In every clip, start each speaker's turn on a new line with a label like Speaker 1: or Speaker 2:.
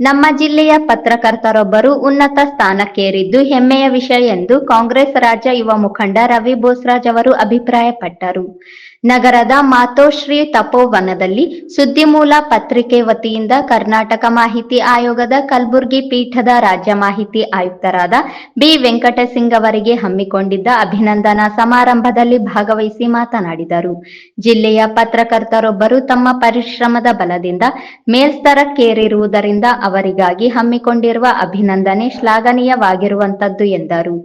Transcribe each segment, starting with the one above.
Speaker 1: ನಮ್ಮ ಜಿಲ್ಲೆಯ ಪತ್ರಕರ್ತರೊಬ್ಬರು ಉನ್ನತ ಸ್ಥಾನಕ್ಕೇರಿದ್ದು ಹೆಮ್ಮೆಯ ವಿಷಯ ಎಂದು ಕಾಂಗ್ರೆಸ್ ರಾಜ್ಯ ಯುವ ಮುಖಂಡ ರವಿ ಬೋಸ್ರಾಜ್ ಅವರು ಅಭಿಪ್ರಾಯಪಟ್ಟರು. ನಗರದ ಮಾತೋಶ್ರೀ ತಪೋವನದಲ್ಲಿ ಸುದ್ದಿಮೂಲ ಪತ್ರಿಕೆ ವತಿಯಿಂದ ಕರ್ನಾಟಕ ಮಾಹಿತಿ ಆಯೋಗದ ಕಲಬುರಗಿ ಪೀಠದ ರಾಜ್ಯ ಮಾಹಿತಿ ಆಯುಕ್ತರಾದ ಬಿ ವೆಂಕಟಸಿಂಗ್ ಅವರಿಗೆ ಹಮ್ಮಿಕೊಂಡಿದ್ದ ಅಭಿನಂದನಾ ಸಮಾರಂಭದಲ್ಲಿ ಭಾಗವಹಿಸಿ ಮಾತನಾಡಿದರು. ಜಿಲ್ಲೆಯ ಪತ್ರಕರ್ತರೊಬ್ಬರು ತಮ್ಮ ಪರಿಶ್ರಮದ ಬಲದಿಂದ ಮೇಲ್ಸ್ತರಕ್ಕೇರಿರುವುದರಿಂದ ಅವರಿಗಾಗಿ ಹಮ್ಮಿಕೊಂಡಿರುವ ಅಭಿನಂದನೆ ಶ್ಲಾಘನೀಯವಾಗಿರುವಂತದ್ದು ಎಂದರು.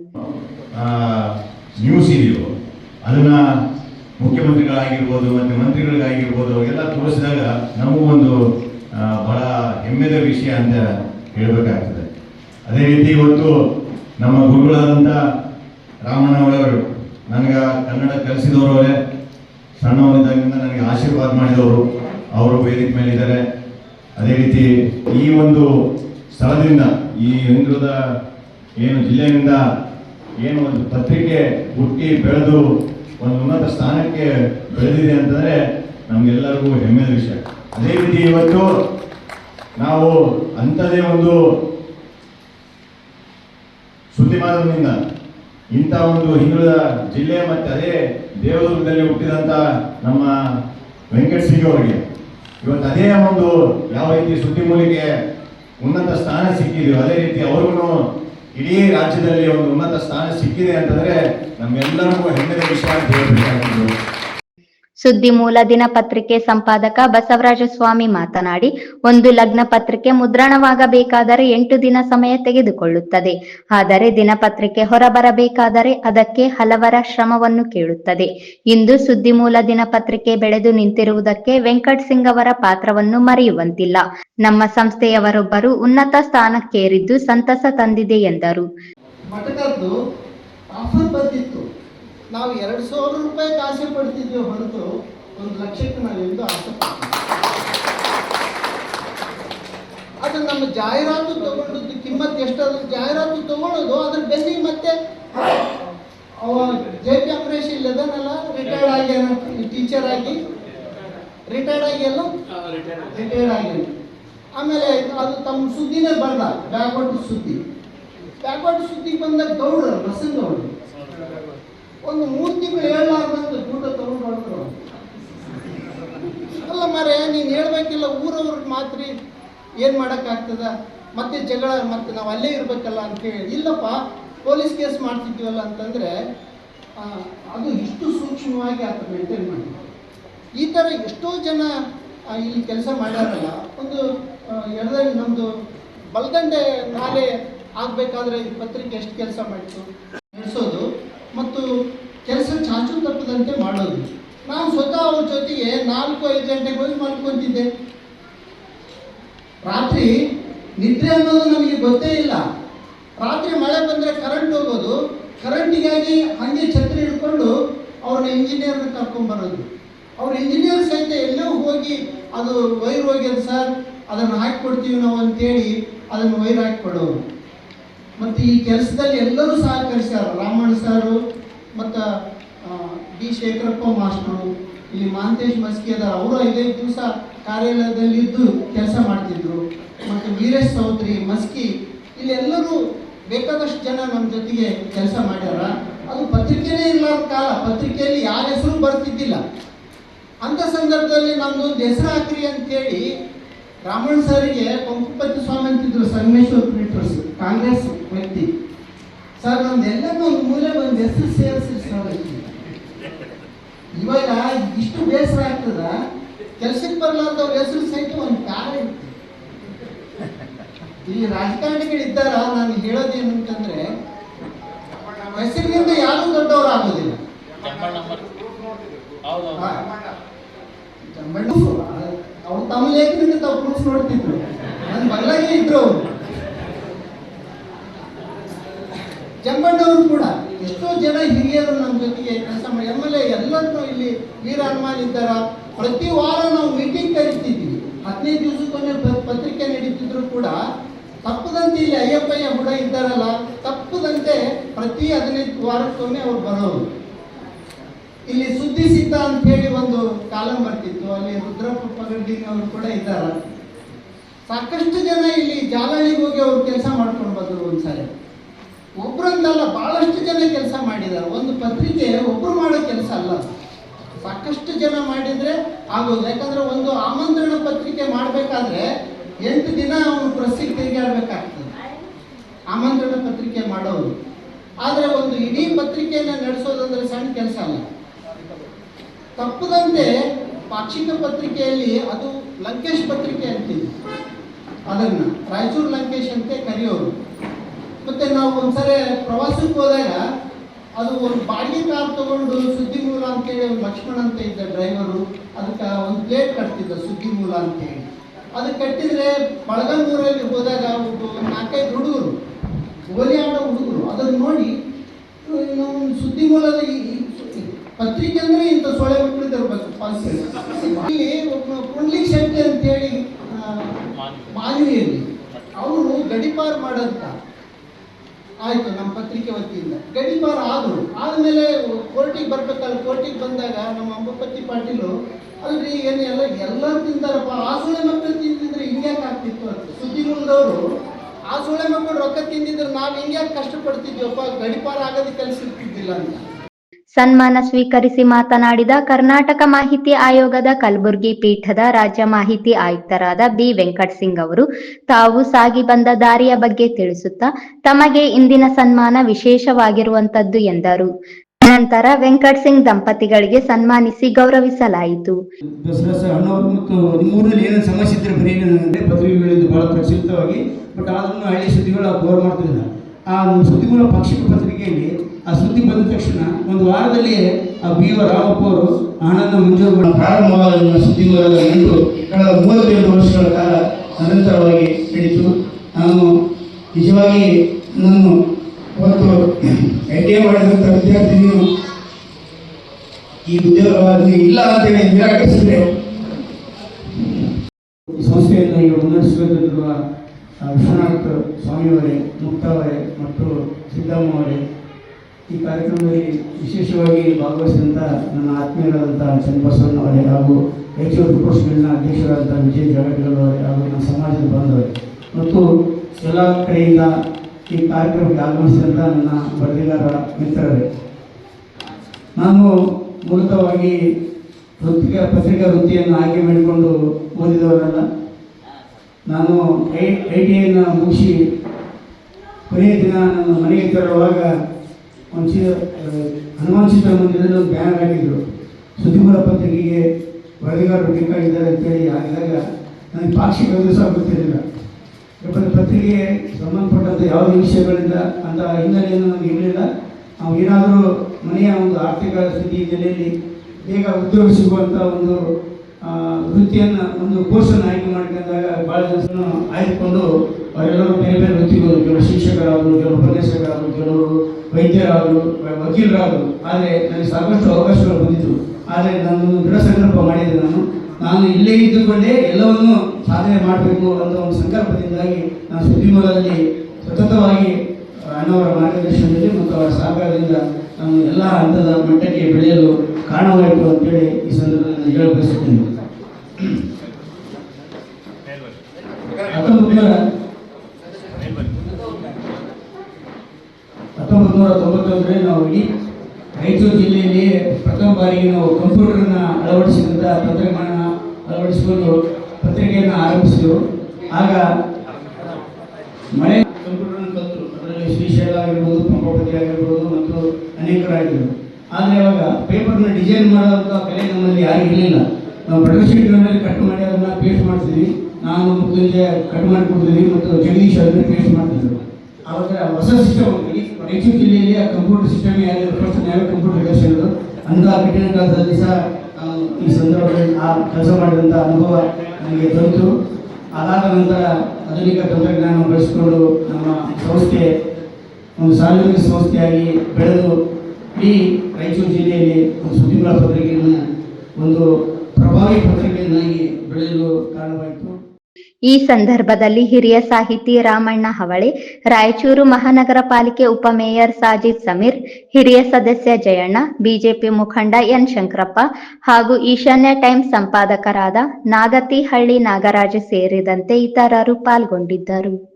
Speaker 2: ಮುಖ್ಯಮಂತ್ರಿಗಳಾಗಿರ್ಬೋದು ಮತ್ತು ಮಂತ್ರಿಗಳಿಗಾಗಿರ್ಬೋದು ಅವೆಲ್ಲ ತೋರಿಸಿದಾಗ ನಮಗೂ ಒಂದು ಬಹಳ ಹೆಮ್ಮೆದ ವಿಷಯ ಅಂತ ಹೇಳಬೇಕಾಗ್ತದೆ. ಅದೇ ರೀತಿ ಇವತ್ತು ನಮ್ಮ ಗುರುಗಳಾದಂಥ ರಾಮಣ್ಣವರವರು ನನಗೆ ಕನ್ನಡ ಕಲಿಸಿದವರು ಅವರೇ. ಸಣ್ಣವರಿದ್ದಾಗಿಂದ ನನಗೆ ಆಶೀರ್ವಾದ ಮಾಡಿದವರು. ಅವರು ವೇದಿಕೆ ಮೇಲೆ ಇದ್ದಾರೆ. ಅದೇ ರೀತಿ ಈ ಒಂದು ಸ್ಥಳದಿಂದ, ಈ ಹಿಂದುಳಿದ ಏನು ಜಿಲ್ಲೆಯಿಂದ ಏನು ಒಂದು ಪತ್ರಿಕೆ ಹುಟ್ಟಿ ಬೆಳೆದು ಒಂದು ಉನ್ನತ ಸ್ಥಾನಕ್ಕೆ ಬೆಳೆದಿದೆ ಅಂತಂದರೆ ನಮ್ಗೆಲ್ಲರಿಗೂ ಹೆಮ್ಮೆಯ ವಿಷಯ. ಅದೇ ರೀತಿ ಇವತ್ತು ನಾವು ಅಂಥದೇ ಒಂದು ಸುದ್ದಿ ಮಾಧ್ಯಮದಿಂದ ಇಂಥ ಒಂದು ಹಿಂದುಳಿದ ಜಿಲ್ಲೆ ಮತ್ತೆ ಅದೇ ದೇವದುರ್ಗದಲ್ಲಿ ಹುಟ್ಟಿದಂಥ ನಮ್ಮ ವೆಂಕಟ ಸಿಂಗ್ ಅವರಿಗೆ ಇವತ್ತು ಅದೇ ಒಂದು ಯಾವ ರೀತಿ ಸುದ್ದಿ ಮೂಲಿಗೆ ಉನ್ನತ ಸ್ಥಾನ ಸಿಕ್ಕಿದೆಯೋ ಅದೇ ರೀತಿ ಅವ್ರಿಗೂ ಇಡೀ ರಾಜ್ಯದಲ್ಲಿ ಒಂದು ಉನ್ನತ ಸ್ಥಾನ ಸಿಕ್ಕಿದೆ ಅಂತಂದ್ರೆ ನಮ್ಮೆಲ್ಲರಿಗೂ ಹೆಮ್ಮೆಯ ವಿಷಯ ಅಂತ ಹೇಳ್ಬೇಕಾಗಿದ್ದು
Speaker 1: ಸುದ್ದಿಮೂಲ ದಿನಪತ್ರಿಕೆ ಸಂಪಾದಕ ಬಸವರಾಜ ಸ್ವಾಮಿ ಮಾತನಾಡಿ, ಒಂದು ಲಗ್ನ ಪತ್ರಿಕೆ ಮುದ್ರಣವಾಗಬೇಕಾದರೆ ಎಂಟು ದಿನ ಸಮಯ ತೆಗೆದುಕೊಳ್ಳುತ್ತದೆ. ಆದರೆ ದಿನಪತ್ರಿಕೆ ಹೊರಬರಬೇಕಾದರೆ ಅದಕ್ಕೆ ಹಲವರ ಶ್ರಮವನ್ನು ಕೇಳುತ್ತದೆ. ಇಂದು ಸುದ್ದಿಮೂಲ ದಿನಪತ್ರಿಕೆ ಬೆಳೆದು ನಿಂತಿರುವುದಕ್ಕೆ ವೆಂಕಟ್ ಸಿಂಗ್ ಅವರ ಪಾತ್ರವನ್ನು ಮರೆಯುವಂತಿಲ್ಲ. ನಮ್ಮ ಸಂಸ್ಥೆಯವರೊಬ್ಬರು ಉನ್ನತ ಸ್ಥಾನಕ್ಕೇರಿದ್ದು ಸಂತಸ ತಂದಿದೆ ಎಂದರು.
Speaker 3: ನಾವು ಎರಡು ಸಾವಿರ ರೂಪಾಯಿ ಕಾಸಿ ಪಡ್ತಿದ್ವಿ ಹೊರತು ಒಂದು ಲಕ್ಷಕ್ಕೆ ನಾವೆಂದು ಆಸೆ ಅದು ನಮ್ಮ ಜಾಹೀರಾತು ತಗೊಂಡದ್ದು ಕಿಮ್ಮತ್ ಎಷ್ಟಾದ್ರೂ ಜಾಹೀರಾತು ತಗೊಳ್ಳೋದು ಅದ್ರ ಬೆನ್ನಿ ಮತ್ತೆ ಅವ ಜೆ ಪಿ ಅಂಬರೀಷ್ ಇಲ್ಲದನಲ್ಲ ರಿಟೈರ್ಡ್ ಆಗ್ಯಾನ ಟೀಚರ್ ಆಗಿ ರಿಟೈರ್ಡ್ ಆಗಿ ಎಲ್ಲ ರಿಟೈರ್ಡ್ ಆಗಿ. ಆಮೇಲೆ ಅದು ತಮ್ಮ ಸುದ್ದಿನೇ ಬಂದ ಬ್ಯಾಕ್ವರ್ಡ್ ಸುದ್ದಿ. ಬ್ಯಾಕ್ವರ್ಡ್ ಸುದ್ದಿಗೆ ಬಂದಾಗ ಗೌಡ್ರು ಬಸನ್ ಗೌಡ್ರು ಒಂದು ಮೂರು ತಿಂಗಳು ಹೇಳಲಾರ್ದಂತ ಜೂಟ ತಗೊಂಡು ಅಲ್ಲ ಮರೆ, ನೀನು ಹೇಳ್ಬೇಕಿಲ್ಲ, ಊರವ್ರಿಗೆ ಮಾತ್ರ ಏನು ಮಾಡೋಕ್ಕಾಗ್ತದ? ಮತ್ತೆ ಜಗಳ, ಮತ್ತೆ ನಾವು ಅಲ್ಲೇ ಇರಬೇಕಲ್ಲ ಅಂತ ಹೇಳಿ. ಇಲ್ಲಪ್ಪ, ಪೊಲೀಸ್ ಕೇಸ್ ಮಾಡ್ತಿದ್ದೀವಲ್ಲ ಅಂತಂದರೆ ಅದು ಇಷ್ಟು ಸೂಕ್ಷ್ಮವಾಗಿ ಆತ ಮೇಂಟೈನ್ ಮಾಡಿ ಈ ಥರ ಎಷ್ಟೋ ಜನ ಇಲ್ಲಿ ಕೆಲಸ ಮಾಡ್ಯಾರಲ್ಲ, ಒಂದು ಎಡದಲ್ಲಿ ನಮ್ಮದು ಬಲ್ಗಂಡೆ ನಾಲೆ ಆಗಬೇಕಾದ್ರೆ ಈ ಪತ್ರಿಕೆ ಎಷ್ಟು ಕೆಲಸ ಮಾಡಿತು ನಡೆಸೋದು ಮತ್ತು ಕೆಲಸ ಚಾಚು ಮಾಡೋದು. ನಾನು ಸ್ವತಃ ಅವ್ರ ಜೊತೆಗೆ ನಾಲ್ಕು, ಐದು ಗಂಟೆಗೆ ಹೋಗಿ ಮಲ್ಕೊಂತಿದ್ದೆ. ರಾತ್ರಿ ನಿದ್ರೆ ಅನ್ನೋದು ನಮಗೆ ಗೊತ್ತೇ ಇಲ್ಲ. ರಾತ್ರಿ ಮಳೆ ಬಂದರೆ ಕರೆಂಟ್ ಹೋಗೋದು. ಕರೆಂಟಿಗಾಗಿ ಹಂಗೆ ಛತ್ರಿ ಹಿಡ್ಕೊಂಡು ಅವ್ರನ್ನ ಇಂಜಿನಿಯರ್ನ ಕರ್ಕೊಂಬರೋದು ಅವ್ರ ಇಂಜಿನಿಯರ್ ಸಹಿತ ಎಲ್ಲೋ ಹೋಗಿ ಅದು ವೈರ್ ಹೋಗ್ಯದ ಸರ್ ಅದನ್ನು ಹಾಕಿಕೊಡ್ತೀವಿ ನಾವು ಅಂತೇಳಿ ಅದನ್ನು ವೈರ್ ಹಾಕಿಕೊಡೋರು. ಮತ್ತು ಈ ಕೆಲಸದಲ್ಲಿ ಎಲ್ಲರೂ ಸಹಕರಿಸ್ಯಾರ. ರಾಮಣ್ಣ ಸಾರು, ಮತ್ತು ಡಿ ಶೇಖರಪ್ಪ ಮಾಸ್ಟರು, ಇಲ್ಲಿ ಮಾಂತೇಶ್ ಮಸ್ಕಿ ಅದರ ಅವರು ಐದೈದು ದಿವಸ ಕಾರ್ಯಾಲಯದಲ್ಲಿ ಇದ್ದು ಕೆಲಸ ಮಾಡ್ತಿದ್ರು. ಮತ್ತು ವೀರೇಶ್ ಚೌಧರಿ ಮಸ್ಕಿ, ಇಲ್ಲೆಲ್ಲರೂ ಬೇಕಾದಷ್ಟು ಜನ ನಮ್ಮ ಜೊತೆಗೆ ಕೆಲಸ ಮಾಡ್ಯಾರ. ಅದು ಪತ್ರಿಕೆನೇ ಇರ್ಲಾರ್ದ ಕಾಲ, ಪತ್ರಿಕೆಯಲ್ಲಿ ಯಾರ ಹೆಸರು ಬರ್ತಿದ್ದಿಲ್ಲ. ಅಂಥ ಸಂದರ್ಭದಲ್ಲಿ ನಂದು ಹೆಸರು ಹಾಕ್ರಿ ಅಂತೇಳಿ ರಾಮಣ್ಣ ಸರ್ಗೆ ಪಂಪುಪತಿ ಸ್ವಾಮಿ ಅಂತಿದ್ರು ಸಂಗಮೇಶ್ವರ್ ಪ್ರಿಂಟರ್ಸ್ ಕಾಂಗ್ರೆಸ್ ವ್ಯಕ್ತಿ. ಸರ್ ನಮ್ದು ಎಲ್ಲ ಒಂದು ಮೂಲೆ ಒಂದು ಹೆಸರು ಸೇರಿಸಿ ಸರ್. ಇವಾಗ ಇಷ್ಟು ಬೇಸರ ಆಗ್ತದ? ಕೆಲ್ಸಕ್ಕೆ ಬರ್ಲಾರ್ದವ್ರ ಹೆಸರು ಸಹಿತ ಒಂದು ಕಾರಣ ಇತ್ತು. ಇಲ್ಲಿ ರಾಜಕಾರಣಿಗಳು ಇದ್ದಾರ? ನಾನು ಹೇಳೋದೇನು ಅಂತಂದ್ರೆ ಹೆಸರಿನಿಂದ ಯಾರು ದೊಡ್ಡವರು ಆಗೋದಿಲ್ಲ. ಅವ್ರು ತಮ್ಮ ಲೇಖನಿಂದ ತಾವು ಪ್ರೂಫ್ ನೋಡ್ತಿದ್ರು. ನನ್ನ ಬಗಲಾಗೆ ಇದ್ರು ಅವರು. ಜಂಬಣ್ಣವರು ಕೂಡ. ಎಷ್ಟೋ ಜನ ಹಿರಿಯರು ನಮ್ಮ ಜೊತೆಗೆ ಕೆಲಸ ಮಾಡಿ, ಎಂ ಎಲ್ ಎ ಎಲ್ಲರನ್ನೂ ಇಲ್ಲಿ ವೀರ ಹನುಮಾನ್ ಇದ್ದಾರ ಪ್ರತಿ ವಾರ ನಾವು ಮೀಟಿಂಗ್ ಕರಿತಿದ್ವಿ. ಹದಿನೈದು ದಿವಸಕ್ಕೊಮ್ಮೆ ಪತ್ರಿಕೆ ನಡೀತಿದ್ರು ಕೂಡ ತಪ್ಪದಂತೆ ಇಲ್ಲಿ ಅಯ್ಯಪ್ಪಯ್ಯ ಹುಡ ಇದ್ದಾರಲ್ಲ, ತಪ್ಪದಂತೆ ಪ್ರತಿ ಹದಿನೈದು ವಾರಕ್ಕೊಮ್ಮೆ ಅವ್ರು ಬರೋರು. ಇಲ್ಲಿ ಸುದ್ದಿ ಸಿದ್ಧ ಅಂತ ಹೇಳಿ ಒಂದು ಕಾಲಂ ಬರ್ತಿತ್ತು, ಅಲ್ಲಿ ರುದ್ರಪ್ಪ ಪಗಡ್ಡಿ ಅವರು ಕೂಡ ಇದ್ದಾರ. ಸಾಕಷ್ಟು ಜನ ಇಲ್ಲಿ ಜಾಲಹಳ್ಳಿಗೆ ಹೋಗಿ ಅವ್ರು ಕೆಲಸ ಮಾಡ್ಕೊಂಡು ಬಂದರು ಒಂದ್ಸರಿ. ಒಬ್ರಂದಲ್ಲ ಬಹಳಷ್ಟು ಜನ ಕೆಲಸ ಮಾಡಿದ್ದಾರೆ. ಒಂದು ಪತ್ರಿಕೆ ಒಬ್ಬರು ಮಾಡೋ ಕೆಲಸ ಅಲ್ಲ ಸಾಕಷ್ಟು ಜನ ಮಾಡಿದ್ರೆ ಆಗೋದು. ಯಾಕಂದ್ರೆ ಒಂದು ಆಮಂತ್ರಣ ಪತ್ರಿಕೆ ಮಾಡಬೇಕಾದ್ರೆ ಎಂಟು ದಿನ ಅವನು ಪ್ರಸಿದ್ಧ ತಿರುಗಾಡ್ಬೇಕಾಗ್ತದೆ ಆಮಂತ್ರಣ ಪತ್ರಿಕೆ ಮಾಡೋರು. ಆದರೆ ಒಂದು ಇಡೀ ಪತ್ರಿಕೆಯನ್ನು ನಡೆಸೋದಂದ್ರೆ ಸಣ್ಣ ಕೆಲಸ ಅಲ್ಲ. ತಪ್ಪದಂತೆ ಪಾಕ್ಷಿಕ ಪತ್ರಿಕೆಯಲ್ಲಿ ಅದು ಲಂಕೇಶ್ ಪತ್ರಿಕೆ ಅಂತೀವಿ. ಅದನ್ನ ರಾಯಚೂರು ಲಂಕೇಶ್ ಅಂತ ಕರೆಯೋರು. ಮತ್ತೆ ನಾವು ಒಂದ್ಸರಿ ಪ್ರವಾಸಕ್ಕೆ ಹೋದಾಗ ಅದು ಒಂದು ಬಾಡಿಗೆ ಕಾರ್ ತಗೊಂಡು ಸುದ್ದಿ ಮೂಲ ಅಂತೇಳಿ ಒಂದು ಲಕ್ಷ್ಮಣ ಅಂತ ಇದ್ದ ಡ್ರೈವರು ಅದಕ್ಕೆ ಒಂದು ಪ್ಲೇಟ್ ಕಟ್ತಿದ್ದ ಸುದ್ದಿ ಮೂಲ ಅಂತೇಳಿ ಅದು ಕಟ್ಟಿದ್ರೆ ಬಳಗಮೂರಲ್ಲಿ ಹೋದಾಗ ಒಂದು ನಾಲ್ಕೈದು ಹುಡುಗರು ಗೋಲಿ ಆಡೋ ಹುಡುಗರು, ಅದನ್ನು ನೋಡಿ ಸುದ್ದಿ ಮೂಲದ ಪತ್ರಿಕೆ ಅಂದ್ರೆ ಇಂಥ ಸೊಳೆ ಮಕ್ಕಳು ತರಬೇಕು ಇಲ್ಲಿ ಒಬ್ಬ ಪುಂಡ್ಲಿಕ್ ಶೆಟ್ಟಿ ಅಂತೇಳಿ ಮಾನ್ವಿಯಲ್ಲಿ ಅವರು ಗಡಿಪಾರು ಮಾಡಂತ ಆಯ್ತು ನಮ್ಮ ಪತ್ರಿಕೆ ವತಿಯಿಂದ. ಗಡಿಪಾರ ಆದರು. ಆದಮೇಲೆ ಕೋರ್ಟಿಗೆ ಬರ್ಬೇಕಲ್ಲ, ಕೋರ್ಟಿಗೆ ಬಂದಾಗ ನಮ್ಮ ಅಂಬಪತಿ ಪಾಟೀಲು, ಅಲ್ರಿ, ಏನು ಎಲ್ಲ ಎಲ್ಲ ತಿಂತಾರಪ್ಪ ಆ ಸೊಳ್ಳೆ ಮಕ್ಕಳು ತಿಂದಿದ್ರೆ ಹಿಂಗ್ಯಾಕೆ ಆಗ್ತಿತ್ತು ಅಂತ. ಸುದ್ದಿ ಮುಂದವರು ಆ ಸೊಳ್ಳೆ ಮಕ್ಕಳು ರೊಕ್ಕ ತಿಂದಿದ್ರೆ ನಾವು ಹಿಂಗ್ಯಾಕೆ ಕಷ್ಟಪಡ್ತಿದ್ವಪ್ಪ, ಗಡಿಪಾರ ಆಗೋದಕ್ಕೆ ಕೆಲಸ ಇರ್ತಿದ್ದಿಲ್ಲ ಅಂತ.
Speaker 1: ಸನ್ಮಾನ ಸ್ವೀಕರಿಸಿ ಮಾತನಾಡಿದ ಕರ್ನಾಟಕ ಮಾಹಿತಿ ಆಯೋಗದ ಕಲಬುರಗಿ ಪೀಠದ ರಾಜ್ಯ ಮಾಹಿತಿ ಆಯುಕ್ತರಾದ ಬಿ ವೆಂಕಟ್ ಸಿಂಗ್ ಅವರು ತಾವು ಸಾಗಿ ಬಂದ ದಾರಿಯ ಬಗ್ಗೆ ತಿಳಿಸುತ್ತಾ, ತಮಗೆ ಇಂದಿನ ಸನ್ಮಾನ ವಿಶೇಷವಾಗಿರುವಂತದ್ದು ಎಂದರು. ನಂತರ ವೆಂಕಟ್ ಸಿಂಗ್ ದಂಪತಿಗಳಿಗೆ ಸನ್ಮಾನಿಸಿ ಗೌರವಿಸಲಾಯಿತು.
Speaker 4: ಸುದ್ದಿಗಳ ಪಕ್ಷಿಕ ಪತ್ರಿಕೆಯಲ್ಲಿ ಆ ಸುದ್ದಿ ಬಂದ ತಕ್ಷಣ ಒಂದು ವಾರದಲ್ಲಿ ಆ ಬಿ ಒ ರಾಮಪ್ಪ ಅವರು ಆನಂದ ಮಂಜೂರು ಪ್ರಾರಂಭವಾದ ಸುದ್ದಿ ನಂಟು ಕಳೆದ ಮೂವತ್ತೆರಡು ವರ್ಷಗಳ ಕಾಲ ನಿರಂತರವಾಗಿ ನಡೀತು ನಾನು ನಿಜವಾಗಿ ನಾನು ಒಂದು ಐ ಟಿ ಐ ಮಾಡಿದಂಥ ವಿದ್ಯಾರ್ಥಿನಿಯು ಈ ಉದ್ಯೋಗವಾಗಿ ಇಲ್ಲ ಅಂತೇಳಿ ನಿರಾಕರಿಸಿದೆ ಈ ಸಂಸ್ಥೆಯನ್ನು ಈಗ ಮುನ್ನಡೆಸಬೇಕಿರುವ ವಿಶ್ವನಾಥ್ ಸ್ವಾಮಿಯವರೇ ಮುಕ್ತಾವರೇ ಮತ್ತು ಸಿದ್ದಮ್ಮ ಅವರೇ ಈ ಕಾರ್ಯಕ್ರಮದಲ್ಲಿ ವಿಶೇಷವಾಗಿ ಭಾಗವಹಿಸಿದಂಥ ನನ್ನ ಆತ್ಮೀಯರಾದಂಥ ಚನ್ನಬಸವಣ್ಣ ಅವರೇ ಹಾಗೂ ರಾಯಚೂರು ಕೋರ್ಸ್ಗಳನ್ನ ಅಧ್ಯಕ್ಷರಾದಂಥ ವಿಜಯ್ ಜಗಡ್ಗಲ್ ಅವರೇ ಹಾಗೂ ನನ್ನ ಸಮಾಜದ ಬಾಂಧವರೇ. ಮತ್ತು ಎಲ್ಲ ಕಡೆಯಿಂದ ಈ ಕಾರ್ಯಕ್ರಮಕ್ಕೆ ಆಗಮಿಸಿದಂಥ ನನ್ನ ಬರದಿಗಾರ ಮಿತ್ರರೇ. ನಾನು ಮೂಲತವಾಗಿ ವೃತ್ತಿಕ ಪತ್ರಿಕಾ ವೃತ್ತಿಯನ್ನು ಆಯ್ಕೆ ಮಾಡಿಕೊಂಡು ಓದಿದವರಲ್ಲ ನಾನು ಐ ಐ ಟಿ ಐನ ಮುಗಿಸಿ ಕೊನೆಯ ದಿನ ನನ್ನ ಮನೆಗೆ ತೆರಳುವಾಗ ಚಿ ಹನುಮಾನ್ ಮಂದಿರದಲ್ಲಿ ಒಂದು ಬ್ಯಾನರ್ ಹಾಕಿದ್ರು. ಸುದ್ದಿಮೂಲ ಪತ್ರಿಕೆಗೆ ವರದಿಗಾರರು ಬೇಕಾಗಿದ್ದಾರೆ ಅಂತೇಳಿ ಆಗಿದಾಗ ನನಗೆ ಪಾಕ್ಷಿಕ ದಿವಸ ಗೊತ್ತಿರಲಿಲ್ಲ. ಯಾಕಂದರೆ ಪತ್ರಿಕೆಗೆ ಸಂಬಂಧಪಟ್ಟಂಥ ಯಾವುದೇ ವಿಷಯಗಳಿಂದ ಅಂತ ಹಿನ್ನೆಲೆಯನ್ನು ನಮಗೆ ಇರಲಿಲ್ಲ. ನಾವು ಏನಾದರೂ ಮನೆಯ ಒಂದು ಆರ್ಥಿಕ ಸ್ಥಿತಿ ಹಿನ್ನೆಲೆಯಲ್ಲಿ ಬೇಗ ಉದ್ಯೋಗ ಸಿಗುವಂಥ ಒಂದು ವೃತ್ತಿಯನ್ನು, ಒಂದು ಕೋರ್ಸನ್ನು ಆಯ್ಕೆ ಮಾಡ್ಕೊಂಡಾಗ ಭಾಳ ಜನ ಆಯ್ದುಕೊಂಡು ಅವರೆಲ್ಲರೂ ಬೇರೆ ಬೇರೆ ವೃತ್ತಿಗಳು ಕೆಲವು ಶಿಕ್ಷಕರಾದರು ಕೆಲವು ಉಪನ್ಯಾಸಕರಾದರು ಕೆಲವರು ವೈದ್ಯರಾದರು ವಕೀಲರಾದರು. ಆದರೆ ನನಗೆ ಸಾಕಷ್ಟು ಅವಕಾಶಗಳು ಬಂದಿತ್ತು ಆದರೆ ನಾನು ದೃಢ ಸಂಕಲ್ಪ ಮಾಡಿದೆ ನಾನು ನಾನು ಇಲ್ಲೇ ಇದ್ದುಕೊಂಡೇ ಎಲ್ಲವನ್ನೂ ಸಾಧನೆ ಮಾಡಬೇಕು ಅನ್ನೋ ಒಂದು ಸಂಕಲ್ಪದಿಂದಾಗಿ ನಾನು ಸುದ್ದಿಮೂಲದಲ್ಲಿ ಸತತವಾಗಿ ಅಣ್ಣವರ ಮಾರ್ಗದರ್ಶನದಲ್ಲಿ ಮತ್ತು ಅವರ ಸಹಕಾರದಿಂದ ನಾನು ಎಲ್ಲ ಹಂತದ ಮಟ್ಟಕ್ಕೆ ಬೆಳೆಯಲು ಕಾರಣವಾಯಿತು ಅಂತೇಳಿ ಈ ಸಂದರ್ಭದಲ್ಲಿ ಹೇಳಬಯಸುತ್ತೇನೆ. ಹೇಳ ಬಯಸುತ್ತೇನೆ ಹತ್ತೊಂಬತ್ತು ನೂರ ಹತ್ತೊಂಬತ್ತು ನೂರ ತೊಂಬತ್ತೊಂದರಲ್ಲಿ ನಾವು ಇಡೀ ರಾಯಚೂರು ಜಿಲ್ಲೆಯಲ್ಲಿ ಪ್ರಥಮ ಬಾರಿಗೆ ನಾವು ಕಂಪ್ಯೂಟರ್ನ ಅಳವಡಿಸಿದಂಥ ತಂತ್ರಜ್ಞಾನ ಅಳವಡಿಸಿಕೊಂಡು ಪತ್ರಿಕೆಯನ್ನು ಆರಂಭಿಸಿದರು ಆಗ ಮಳೆ ಕಂಪ್ಯೂಟರ್ನ ಕಲಿತು ಅದರಲ್ಲಿ ಶ್ರೀಶೈಲ ಆಗಿರ್ಬೋದು, ಪಂಪಪತಿ ಆಗಿರ್ಬೋದು ಮತ್ತು ಅನೇಕರಾಗಿರ್ಬೋದು ಆದರೆ ಅವಾಗ ಪೇಪರ್ನ ಡಿಸೈನ್ ಮಾಡುವಂಥ ಕಲೆ ನಮ್ಮಲ್ಲಿ ಯಾರು ಇರಲಿಲ್ಲ. ನಾವು ಬಡವ ಶೀಟ್ಗಳಲ್ಲಿ ಕಟ್ ಮಾಡಿ ಅದನ್ನು ಪೇಸ್ಟ್ ಮಾಡ್ತಿದ್ವಿ. ನಾನು ಮೃತ್ಯುಂಜಯ ಕಟ್ ಮಾಡಿ ಮತ್ತು ಜಗದೀಶ್ ಅದನ್ನು ಪೇಸ್ಟ್ ಮಾಡ್ತಿದ್ರು ಆವಾಗ ಹೊಸ ಸಿಸ್ಟಮ್ ರಾಯಚೂರು ಜಿಲ್ಲೆಯಲ್ಲಿ ಕಂಪ್ಯೂಟರ್ ಸಿಸ್ಟಮ್ ಯಾರು ನಾವೇ ಕಂಪ್ಯೂಟರ್ ಕಲಿಸಿದ್ರು ಅಂಥ ಕಠಿಣ ಕಾಲದಲ್ಲಿ ಸಹ ಈ ಸಂದರ್ಭದಲ್ಲಿ ಆ ಕೆಲಸ ಮಾಡಿದಂಥ ಅನುಭವ ನನಗೆ ದೊರೆತು. ಅದಾದ ನಂತರ ಆಧುನಿಕ ತಂತ್ರಜ್ಞಾನ ಬಳಸಿಕೊಂಡು ನಮ್ಮ ಸಂಸ್ಥೆ, ಒಂದು ಸಾರ್ವಜನಿಕ ಸಂಸ್ಥೆಯಾಗಿ ಬೆಳೆದು ಇಡೀ ರಾಯಚೂರು ಜಿಲ್ಲೆಯಲ್ಲಿ ಒಂದು ಸುದ್ದಿಗಳ ಪತ್ರಿಕೆಯನ್ನು, ಒಂದು ಪ್ರಭಾವಿ ಪತ್ರಿಕೆಯನ್ನಾಗಿ ಬೆಳೆಯಲು ಕಾರಣವಾಯಿತು.
Speaker 1: ಈ ಸಂದರ್ಭದಲ್ಲಿ ಹಿರಿಯ ಸಾಹಿತಿ ರಾಮಣ್ಣ ಹವಳಿ ರಾಯಚೂರು ಮಹಾನಗರ ಪಾಲಿಕೆ ಉಪಮೇಯರ್ ಸಾಜಿದ್ ಸಮೀರ್, ಹಿರಿಯ ಸದಸ್ಯ ಜಯಣ್ಣ, ಬಿಜೆಪಿ ಮುಖಂಡ ಎನ್ ಶಂಕರಪ್ಪ ಹಾಗೂ ಈಶಾನ್ಯ ಟೈಮ್ಸ್ ಸಂಪಾದಕರಾದ ನಾಗತಿಹಳ್ಳಿ ನಾಗರಾಜ ಸೇರಿದಂತೆ ಇತರರು ಪಾಲ್ಗೊಂಡಿದ್ದರು.